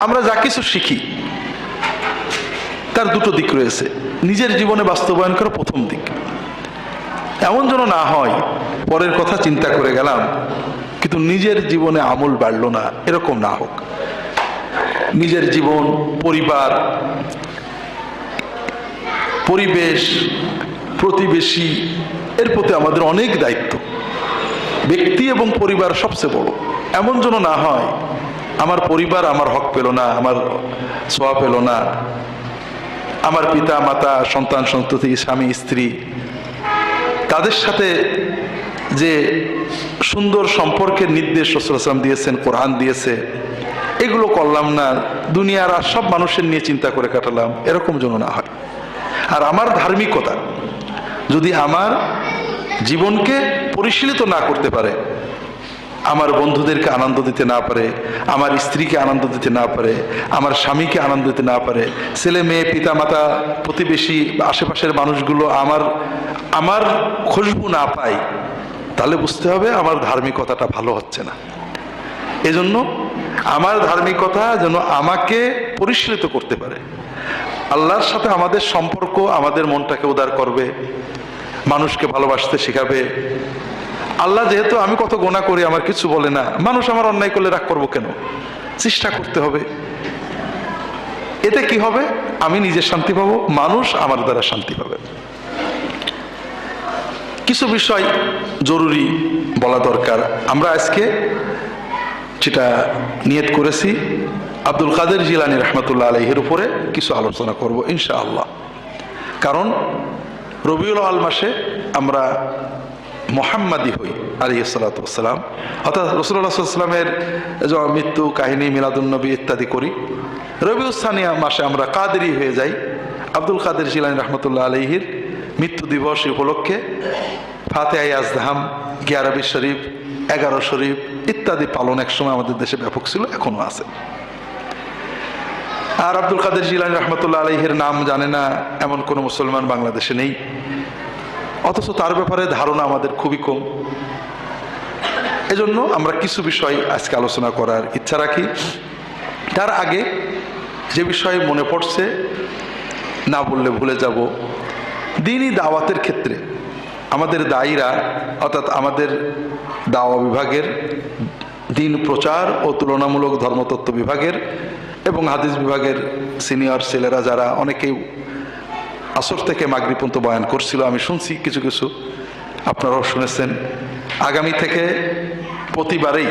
আমরা যা কিছু শিখি, তার দুটো দিক রয়েছে। নিজের জীবনে বাস্তবায়ন করা প্রথম দিক। এমন যেন না হয়, পরের কথা চিন্তা করে গেলাম, কিন্তু নিজের জীবনে আমল বাড়লো না, এরকম না হোক। নিজের জীবন, পরিবার, পরিবেশ, প্রতিবেশী, এর প্রতি আমাদের অনেক দায়িত্ব। ব্যক্তি এবং পরিবার সবচেয়ে বড়। এমন যেন না হয় আমার পরিবার আমার হক পেল না, আমার সোয়া পেল না। আমার পিতা, মাতা, সন্তান, সন্ততি, স্বামী, স্ত্রী, তাদের সাথে যে সুন্দর সম্পর্কের নির্দেশ রসুলাম দিয়েছেন, কোরআন দিয়েছে, এগুলো করলাম না। দুনিয়ার আর সব মানুষের নিয়ে চিন্তা করে কাটালাম, এরকম যেন না হয়। আর আমার ধার্মিকতা যদি আমার জীবনকে পরিশীলিত না করতে পারে আমার বন্ধুদেরকে আনন্দ দিতে না পারে, আমার স্ত্রীকে আনন্দ দিতে না পারে, আমার স্বামীকে আনন্দ দিতে না পারে, ছেলে, মেয়ে পিতা মাতা প্রতিবেশী, আশেপাশের মানুষগুলো আমার আমার খুশবু না পায়, তাহলে বুঝতে হবে আমার ধার্মিকতাটা ভালো হচ্ছে না। এজন্য আমার ধার্মিকতা যেন আমাকে পরিশীলিত করতে পারে। আল্লাহর সাথে আমাদের সম্পর্ক আমাদের মনটাকে উদার করবে, মানুষকে ভালোবাসতে শেখাবে আল্লাহ যেহেতু আমি কত গোনা করি, আমার কিছু বলে না। মানুষ আমার অন্যায় করলে রাগ করব কেন? চেষ্টা করতে হবে। এতে কি হবে? আমি নিজে শান্তি পাবো, মানুষ আমার দ্বারা শান্তি পাবে। কিছু বিষয় জরুরি বলা দরকার। আমরা আজকে যেটা নিয়ত করেছি, আব্দুল কাদের জিলানি রহমতুল্লাহ আলহের উপরে কিছু আলোচনা করব, ইনশাআল্লাহ। কারণ রবিউল আল মাসে আমরা মোহাম্মদী হই আলী সালাতাম অর্থাৎ রসুল্লাহ সাল্লামের মৃত্যু, কাহিনী মিলাদুলনবী ইত্যাদি করি। রবিউসানিয়া মাসে আমরা কাদেরি হয়ে যাই। আব্দুল কাদের জিলানি রহমতুল্লাহ আলহির মৃত্যু দিবস উপলক্ষে ফাতে আজদাহাম গিয়ারবি শরীফ, এগারো শরীফ ইত্যাদি পালন একসময় আমাদের দেশে ব্যাপক ছিল এখনও আছে। আর আব্দুল কাদের জিলানি রহমতুল্লাহ আলহের নাম জানে না এমন কোনো মুসলমান বাংলাদেশে নেই। অথচ তার ব্যাপারে ধারণা আমাদের খুবই কম। এজন্য আমরা কিছু বিষয় আজকে আলোচনা করার ইচ্ছা রাখি। তার আগে যে বিষয়ে মনে পড়ছে, না বললে ভুলে যাব। দিনই দাওয়াতের ক্ষেত্রে আমাদের দায়ীরা, অর্থাৎ আমাদের দাওয়া বিভাগের দিন প্রচার ও তুলনামূলক ধর্মতত্ত্ব বিভাগের এবং হাদিস বিভাগের সিনিয়র ছেলেরা যারা, অনেকেই আসর থেকে মাগরি পর্যন্ত বয়ান করছিল, আমি শুনছি কিছু কিছু। আপনারাও শুনেছেন। আগামী থেকে প্রতিবারেই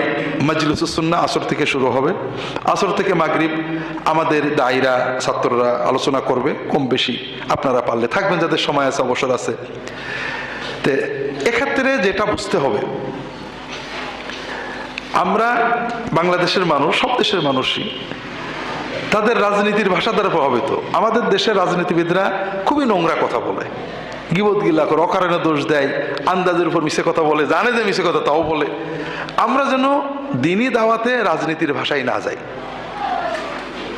মজলিসুসন্না আসর থেকে শুরু হবে। আসর থেকে মাগরিব আমাদের দায়ীরা, ছাত্ররা আলোচনা করবে, কম বেশি আপনারা পারলে থাকবেন, যাদের সময় আছে, অবসর আছে। তে এক্ষেত্রে যেটা বুঝতে হবে, আমরা বাংলাদেশের মানুষ, সব দেশের মানুষই তাদের রাজনীতির ভাষা দ্বারা প্রভাবিত। আমাদের দেশের রাজনীতিবিদরা খুবই নোংরা কথা বলে। গিবত গিল্লা করে, অকারণে দোষ দেয়, আন্দাজের উপর মিশে কথা বলে, জানে যে মিশে কথা তাও বলে। আমরা যেন দিনই দাওয়াতে রাজনীতির ভাষায় না যাই।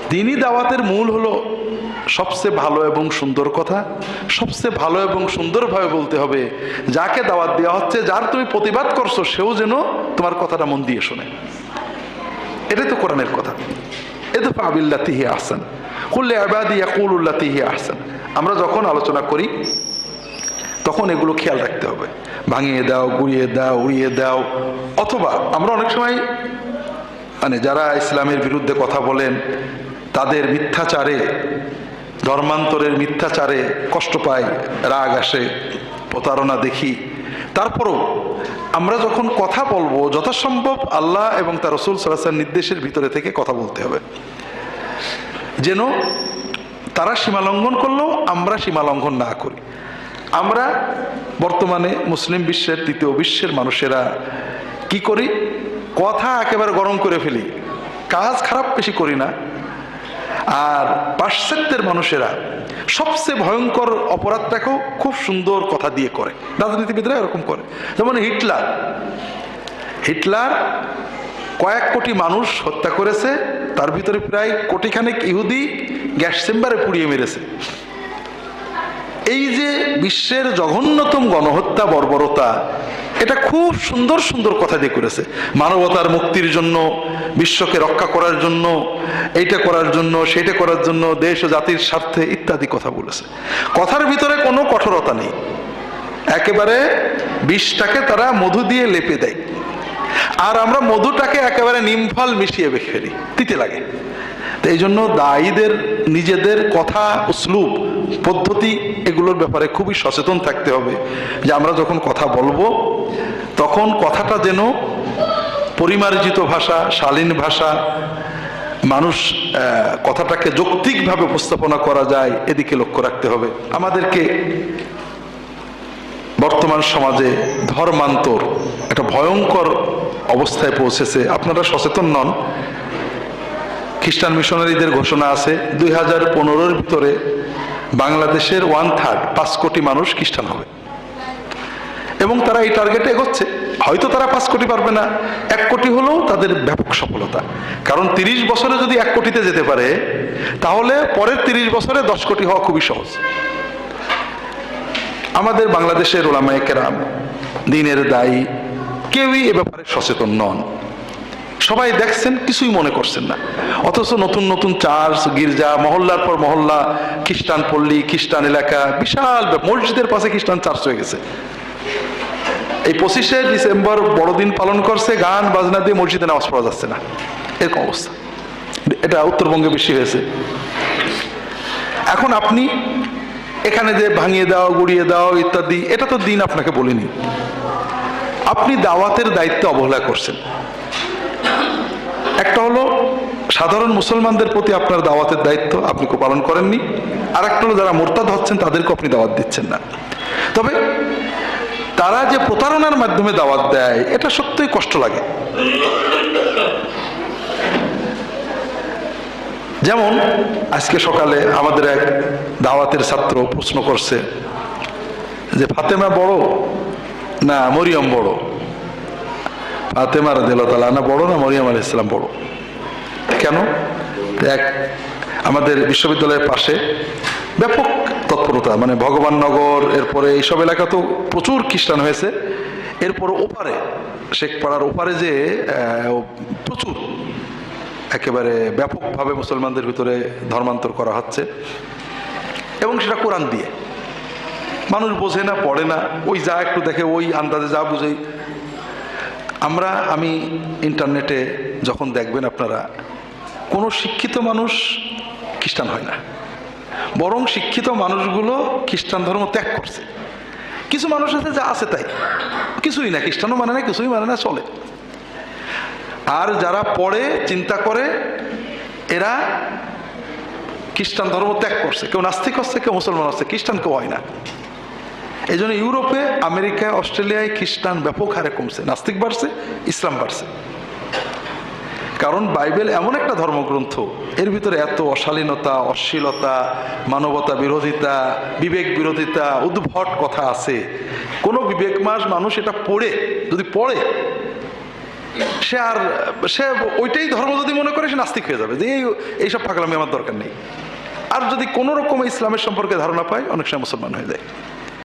দিনই দাওয়াতের মূল হলো সবচেয়ে ভালো এবং সুন্দর কথা, সবচেয়ে ভালো এবং সুন্দরভাবে বলতে হবে, যাকে দাওয়াত দেওয়া হচ্ছে, যার তুমি প্রতিবাদ করছ, সেও যেন তোমার কথাটা মন দিয়ে শোনে। এটাই তো কোরআনের কথা। এদফা আবিল্লাতিহি আহসান। কুল্লে আবাদি ইয়াকুলুল্লাতিহি আহসান। আমরা যখন আলোচনা করি, তখন এগুলো খেয়াল রাখতে হবে। ভাঙিয়ে দাও, গুড়িয়ে দাও, উড়িয়ে দাও। অথবা আমরা অনেক সময় মানে যারা ইসলামের বিরুদ্ধে কথা বলেন, তাদের মিথ্যাচারে, ধর্মান্তরের মিথ্যাচারে কষ্ট পায়, রাগ আসে, প্রতারণা দেখি। তারপরও আমরা যখন কথা বলব, যথাসম্ভব আল্লাহ এবং তার রসুল সাল্লাহ নির্দেশের ভিতরে থেকে কথা বলতে হবে। যেন তারা সীমালঙ্ঘন করলেও আমরা সীমালঙ্ঘন না করি। আমরা বর্তমানে মুসলিম বিশ্বের তৃতীয় বিশ্বের মানুষেরা কি করি? কথা একেবারে গরম করে ফেলি। কাজ খারাপ বেশি করি না। আর পাশ্চাত্যের মানুষেরা সবচেয়ে ভয়ঙ্কর অপরাধটাকেও খুব সুন্দর কথা দিয়ে করে। রাজনীতিবিদরা এরকম করে। যেমন হিটলার। হিটলার কয়েক কোটি মানুষ হত্যা করেছে, তার ভিতরে প্রায় কোটিখানেক ইহুদি গ্যাস চেম্বারে পুড়িয়ে মেরেছে। এই যে বিশ্বের জঘন্যতম গণহত্যা বর্বরতা, এটা খুব সুন্দর সুন্দর কথা দিয়ে করেছে। মানবতার মুক্তির জন্য বিশ্বকে রক্ষা করার জন্য, এইটা করার জন্য, সেইটা করার জন্য, দেশ ও জাতির স্বার্থে ইত্যাদি কথা বলেছে। কথার ভিতরে কোনো কঠোরতা নেই। একেবারে বিষটাকে তারা মধু দিয়ে লেপে দেয়। আর আমরা মধুটাকে একেবারে নিমফল মিশিয়ে ফেলি, তিতে লাগে। তো এই জন্য দায়ীদের, নিজেদের কথা, উসলুব, পদ্ধতি এগুলোর ব্যাপারে খুবই সচেতন থাকতে হবে। যে আমরা যখন কথা বলব, তখন কথাটা যেন পরিমার্জিত ভাষা, শালীন ভাষা, মানুষ কথাটাকে যৌক্তিকভাবে উপস্থাপনা করা যায়, এদিকে লক্ষ্য রাখতে হবে। আমাদেরকে বর্তমান সমাজে ধর্মান্তর একটা ভয়ঙ্কর অবস্থায় পৌঁছেছে। আপনারা সচেতন নন। খ্রিস্টান মিশনারিদের ঘোষণা আছে, দুই হাজার পনেরোর ভিতরে বাংলাদেশের ওয়ান থার্ড পাঁচ কোটি মানুষ খ্রিস্টান হবে। এবং তারা এই টার্গেটে এগোচ্ছে। হয়তো তারা পাঁচ কোটি পারবে না। এক কোটি হলেও তাদের ব্যাপক সফলতা। কারণ তিরিশ বছরে যদি এক কোটিতে যেতে পারে, তাহলে পরের তিরিশ বছরে দশ কোটি হওয়া খুবই সহজ। আমাদের বাংলাদেশের ওলামায়ে কেরাম, দিনের দায়ী, কেউই এ ব্যাপারে সচেতন নন। সবাই দেখছেন, কিছুই মনে করছেন না। অথচ নতুন নতুন চার্চ, গির্জা, মহল্লার পর মহল্লা, খ্রিস্টান পল্লী, খ্রিস্টান এলাকা, বিশাল মসজিদের পাশে খ্রিস্টান চার্চ হয়ে গেছে। এই পঁচিশে ডিসেম্বর বড়দিন পালন করছে, গান, বাজনা দিয়ে মসজিদে নামাজ পড়া যাচ্ছে না। এরকম অবস্থা। এটা উত্তরবঙ্গে বেশি হয়েছে। এখন আপনি এখানে যে ভাঙিয়ে দাও, গুড়িয়ে দাও ইত্যাদি, এটা তো দিন আপনাকে বলিনি। আপনি দাওয়াতের দায়িত্ব অবহেলা করছেন। একটা হলো, সাধারণ মুসলমানদের প্রতি আপনার দাওয়াতের দায়িত্ব আপনি পালন করেননি। আর একটা হলো, যারা মোরতাদ হচ্ছেন তাদেরকে আপনি দাওয়াত দিচ্ছেন না। তবে তারা যে প্রতারণার মাধ্যমে দাওয়াত দেয়, এটা সত্যিই কষ্ট লাগে। যেমন, আজকে সকালে আমাদের এক দাওয়াতের ছাত্র প্রশ্ন করছে যে, ফাতেমা বড় না মরিয়ম বড়? ফাতেমা রাদিয়াল্লাহু না বড় না মরিয়ম আলাইহিস ইসলাম বড়? কেন? এক, আমাদের বিশ্ববিদ্যালয়ের পাশে ব্যাপক তৎপরতা মানে ভগবাননগর এরপরে এইসব এলাকা তো প্রচুর খ্রিস্টান হয়েছে। এরপর ওপারে শেখপাড়ার ওপারে যে প্রচুর, একেবারে ব্যাপকভাবে মুসলমানদের ভিতরে ধর্মান্তর করা হচ্ছে। এবং সেটা কোরআন দিয়ে। মানুষ বোঝে না, পড়ে না, ওই যা একটু দেখে, ওই আন্দাজে যা বুঝেই আমরা, আমি ইন্টারনেটে যখন দেখবেন আপনারা, কোনো শিক্ষিত মানুষ খ্রিস্টান হয় না। বরং শিক্ষিত মানুষগুলো খ্রিস্টান ধর্ম ত্যাগ করছে। কিছু মানুষ আছে যা আছে তাই। কিছুই না, খ্রিস্টানও মানে না, কিছুই মানে না, চলে। আর যারা পড়ে, চিন্তা করে, এরা খ্রিস্টান ধর্ম ত্যাগ করছে। কেউ নাস্তিক হচ্ছে, কেউ মুসলমান হচ্ছে, খ্রিস্টান কেউ হয় না। এই জন্য ইউরোপে, আমেরিকায়, অস্ট্রেলিয়ায় খ্রিস্টান ব্যাপক হারে কমছে। নাস্তিক বাড়ছে, ইসলাম বাড়ছে। কারণ বাইবেল এমন একটা ধর্মগ্রন্থ। এর ভিতরে এত অশালীনতা, অশ্লীলতা, মানবতা বিরোধিতা, বিবেক বিরোধিতা, উদ্ভট কথা আছে। কোনো বিবেক মাস মানুষ এটা পড়ে, যদি পড়ে, সে আর, সে ওইটাই ধর্ম যদি মনে করে সে নাস্তিক হয়ে যাবে, যে এই- এইসব পাগলামি আমার দরকার নেই। আর যদি কোনো রকম ইসলামের সম্পর্কে ধারণা পায়, অনেক সময় মুসলমান হয়ে যায়।